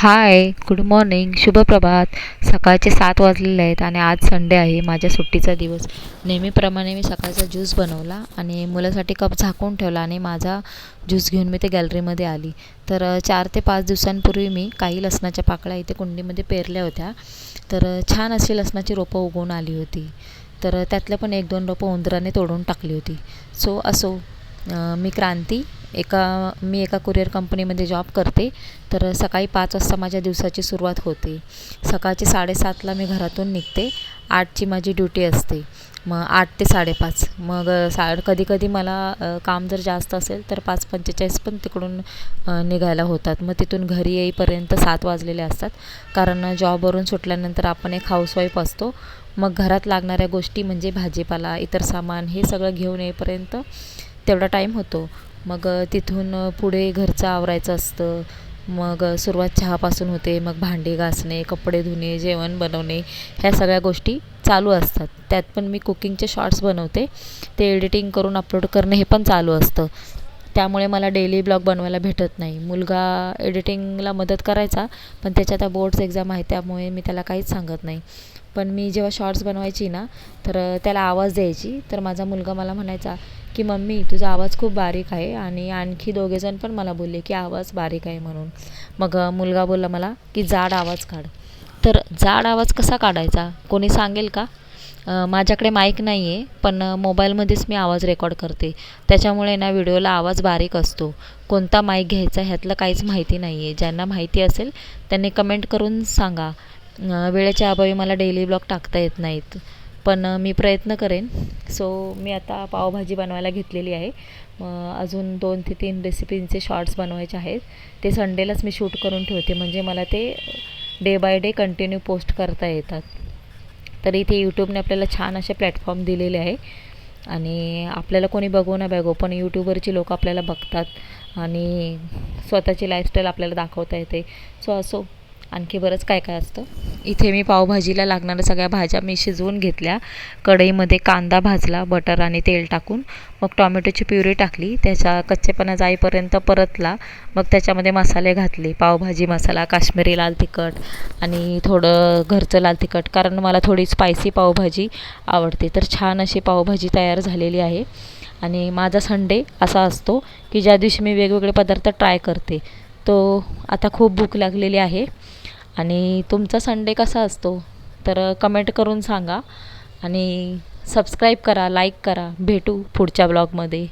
Hi good morning शुभ प्रभात सकाळचे सात वाजलेले आहेत आणि आज संडे आहे. माझ्या सुट्टीचा दिवस. नेहमीप्रमाणे मी सकाळचा ज्यूस बनवला आणि मुलासाठी कप झाकून ठेवला आणि माझा ज्यूस घेऊन मी ते गॅलरीमध्ये आली. तर चार ते पाच दिवसांपूर्वी मी काही लसणाच्या पाकळ्या इथे कुंडीमध्ये पेरल्या होत्या. तर छान अशी लसणाची रोपं उगवून आली होती. तर त्यातलं त्यातल्या पण एक दोन रोपं उंदराने तोडून टाकली होती. सो असो. मी क्रांती. एका मी एका कुरिअर कंपनीमध्ये जॉब करते. तर सकाळी पाच वाजता माझ्या दिवसाची सुरुवात होते. सकाळची साडेसातला मी घरातून निघते. आठची माझी ड्युटी असते. मग आठ ते साडेपाच. मग सा कधी कधी मला काम जर जास्त असेल तर पाच पंचेचाळीस पण तिकडून निघायला होतात. मग तिथून घरी येईपर्यंत सात वाजलेले असतात. कारण जॉबवरून सुटल्यानंतर आपण एक हाऊसवाईफ असतो. मग घरात लागणाऱ्या गोष्टी म्हणजे भाजीपाला इतर सामान हे सगळं घेऊन येईपर्यंत तेवढा टाईम होतो. मग तिथून पुढे घरचं आवरायचं असतं. मग सुरुवात चहापासून होते. मग भांडी घासणे कपडे धुणे जेवण बनवणे ह्या सगळ्या गोष्टी चालू असतात. त्यात पण मी कुकिंगचे शॉर्ट्स बनवते. ते एडिटिंग करून अपलोड करणे हे पण चालू असतं. त्यामुळे मला डेली ब्लॉग बनवायला भेटत नाही. मुलगा एडिटिंगला मदत करायचा पण त्याच्या आता बोर्ड्स एक्झाम आहे त्यामुळे मी त्याला काहीच सांगत नाही. पण मी जेव्हा शॉर्ट्स बनवायची ना तर त्याला आवाज द्यायची. तर माझा मुलगा मला म्हणायचा की मम्मी तुझा आवाज खूप बारीक आहे. आणि आणखी दोघेजण पण मला बोलले की आवाज बारीक आहे म्हणून. मग मुलगा बोलला मला की जाड आवाज काढ. तर जाड आवाज कसा काढायचा? कोणी सांगेल का? माझ्याकडे माईक नाही आहे पण मोबाईलमध्येच मी आवाज रेकॉर्ड करते. त्याच्यामुळे ना व्हिडिओला आवाज बारीक असतो. कोणता माईक घ्यायचा ह्यातलं काहीच माहिती नाही आहे ज्यांना माहिती असेल त्यांनी कमेंट करून सांगा. वेळेच्या अभावी मला डेली ब्लॉग टाकता येत नाहीत. पण मी प्रयत्न करेन. सो मी आता पावभाजी बनवायला घेतलेली आहे. अजून दोन ते तीन रेसिपींचे शॉर्ट्स बनवायचे आहेत. ते संडेलाच मी शूट करून ठेवते. म्हणजे मला ते day by day continue post करता येतात. तर इथे यूट्यूबने आपल्याला छान असे प्लॅटफॉर्म दिलेले आहे. आणि आपल्याला कोणी बघू ना बघू पण यूट्यूबवरची लोक आपल्याला बघतात. आणि स्वतःची लाईफस्टाईल आपल्याला दाखवता येते. सो असो. आणखी बरंच काय काय असतं? इथे मी पावभाजीला लागणाऱ्या सगळ्या भाज्या मी शिजवून घेतल्या. कढईमध्ये कांदा भाजला बटर आणि तेल टाकून. मग टॉमॅटोची प्युरी टाकली. त्याच्या कच्चेपणा जाईपर्यंत परतला. मग त्याच्यामध्ये मसाले घातले. पावभाजी मसाला काश्मीरी लाल तिखट आणि थोडं घरचं लाल तिखट. कारण मला थोडी स्पायसी पावभाजी आवडते. तर छान अशी पावभाजी तयार झालेली आहे. आणि माझा संडे असा असतो की ज्या दिवशी मी वेगवेगळे पदार्थ ट्राय करते तो आता खूप भूक लागलेली आहे. आणि तुमचा संडे कसा असतो? तर कमेंट करून सांगा. आणि सबस्क्राईब करा लाईक करा. भेटू पुढच्या ब्लॉगमध्ये